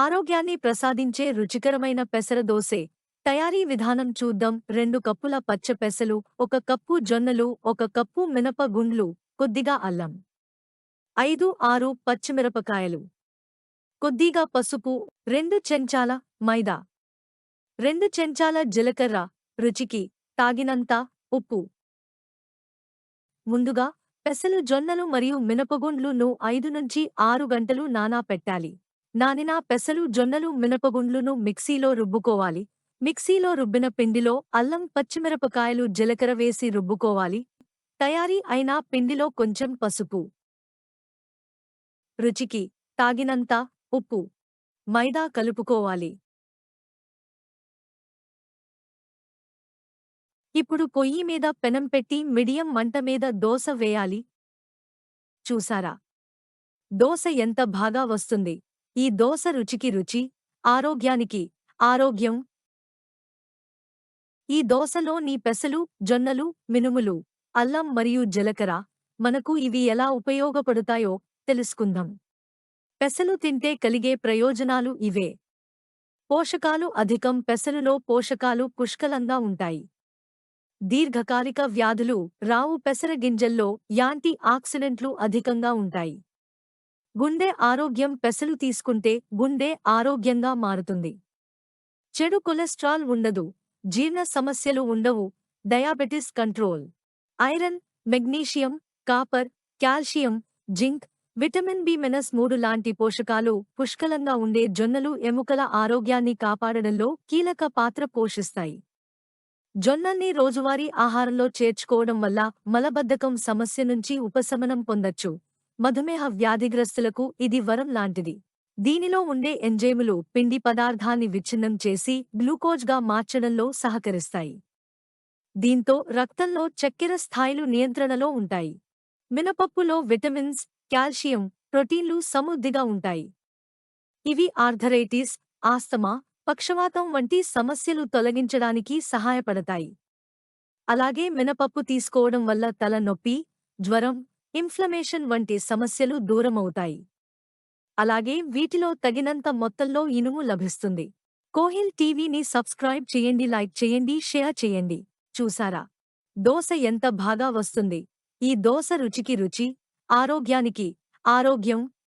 ఆరోగ్యాన్ని ప్రసాదించే రుచికరమైన పెసర దోసె తయారీ విధానం చూద్దాం. రెండు కప్పుల పచ్చ పెసలు ఒక కప్పు జొన్నలు ఒక కప్పు మినప గుండ్లు కొద్దిగా అల్లం. ఐదు ఆరు పచ్చిమిరపకాయలు. కొద్దిగా పసుపు రెండు చెంచాల మైదా. రెండు చెంచాల జీలకర్ర రుచికి తాగినంత ఉప్పు. ముందుగా పెసలు జొన్నలు మరియు మినపగుండ్లును ఐదు నుంచి ఆరు గంటలు నానా పెట్టాలి నానిన పెసలు జొన్నలు మినపగుండ్లును మిక్సీలో రుబ్బుకోవాలి. మిక్సీలో రుబ్బిన పిండిలో అల్లం పచ్చిమిరపకాయలు జీలకర్ర వేసి రుబ్బుకోవాలి. తయారీ అయిన పిండిలో కొంచెం పసుపు. రుచికి తాగినంత ఉప్పు. మైదా కలుపుకోవాలి. ఇప్పుడు పొయ్యి మీద పెనం పెట్టి మిడియం మంట మీద దోశ వేయాలి. చూసారా? దోశ ఎంత బాగా వస్తుంది. ఈ దోశ రుచికి రుచి ఆరోగ్యానికి ఆరోగ్యం. ఈ దోశలో నీ పెసలు జొన్నలు మినుములు అల్లం మరియు జీలకర్ర మనకు ఇవి ఎలా ఉపయోగపడతాయో తెలుసుకుందాం. పెసలు తింటే కలిగే ప్రయోజనాలు ఇవే. పోషకాలు అధికం పెసలులో పోషకాలు పుష్కలంగా ఉంటాయి. దీర్ఘకాలిక వ్యాధులు రావు పెసర గింజల్లో యాంటీ ఆక్సిడెంట్లు అధికంగా ఉంటాయి. గుండె ఆరోగ్యం పెసలు తీసుకుంటే గుండె ఆరోగ్యంగా మారుతుంది. చెడు కొలెస్ట్రాల్ ఉండదు జీర్ణ సమస్యలు ఉండవు diabetes control. Iron magnesium copper calcium zinc vitamin B menace మూడు లాంటి పోషకాలు పుష్కలంగా ఉండే జొన్నలు ఎముకల ఆరోగ్యాన్ని కాపాడడంలో కీలక పాత్ర పోషిస్తాయి. జొన్నల్ని రోజువారీ ఆహారంలో చేర్చుకోవడం వల్ల మలబద్ధకం సమస్య నుంచి ఉపశమనం పొందొచ్చు. మధుమేహ వ్యాధిగ్రస్తులకు ఇది వరం లాంటిది. దీనిలో ఉండే ఎంజైములు పిండి పదార్థాన్ని విచ్ఛిన్నం చేసి గ్లూకోజ్గా మార్చడంలో సహకరిస్తాయి. దీంతో రక్తంలో చక్కెర స్థాయిలు నియంత్రణలో ఉంటాయి. మినపప్పులో విటమిన్స్ కాల్షియం ప్రోటీన్లు సమృద్ధిగా ఉంటాయి. ఇవి ఆర్థరైటిస్ ఆస్తమా పక్షవాతం వంటి సమస్యలు తొలగించడానికి సహాయపడతాయి. అలాగే మినపప్పు తీసుకోవడం వల్ల తలనొప్పి జ్వరం ఇన్ఫ్లమేషన్ వంటి సమస్యలు దూరమవుతాయి. అలాగే వీటిలో తగినంత మొత్తంలో ఇనుము లభిస్తుంది. కోహిల్ టీవీని సబ్స్క్రైబ్ చేయండి లైక్ చేయండి షేర్ చేయండి. చూసారా? దోశ ఎంత బాగా వస్తుంది. ఈ దోశ రుచికి రుచి ఆరోగ్యానికి ఆరోగ్యం